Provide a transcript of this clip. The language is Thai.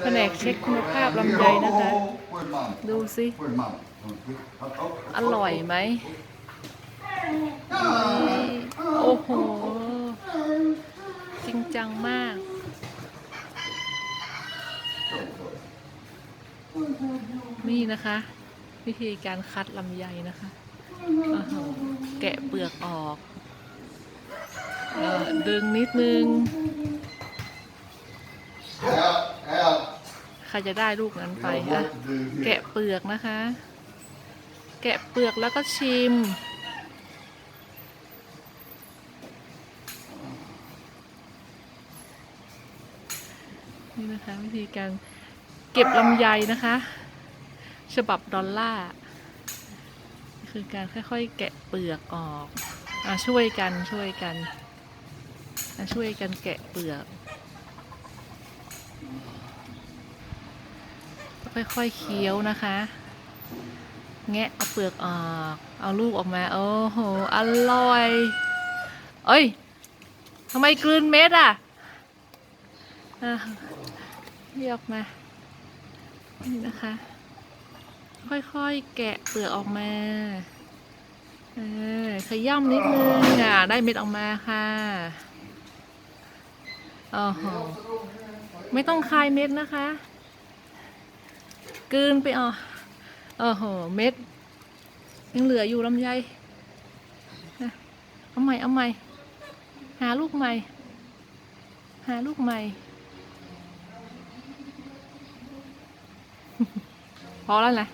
แผนกเช็คคุณภาพลำไยนะคะ ดูสิ อร่อยไหม โอ้โห จริงจังมากนี่นะคะ วิธีการคัดลำไยนะคะ แกะเปลือกออกเอ่อดึงนิดนึง ใครจะได้ลูกนั้นไปอะแกะเปลือกนะคะ แกะเปลือกแล้วก็ชิม นี่นะคะวิธีการเก็บลำไยนะคะ ฉบับดอลลาร์คือการค่อยๆ แกะเปลือกออกอช่วยกันช่วยกัน ช่วยกันแกะเปลือก ค่อยๆเคี้ยวนะคะ แงะเอาเปลือกออก เอาลูกออกมา โอ้โห อร่อย เอ้ยทำไมกลืนเม็ดอะอะเรียกมา นี่นะคะ ค่อยๆแกะเปลือกออกมาเออขย่ำนิดนึงอะ ได้เม็ดออกมาค่ะอ๋อโหไม่ต้องคายเม็ดนะคะ กืนไปอะโอ้โหเม็ดยังเหลืออยู่ลำไยนะเอาใหม่เอาใหม่หาลูกใหม่ หาลูกใหม่ พอแล้วนะ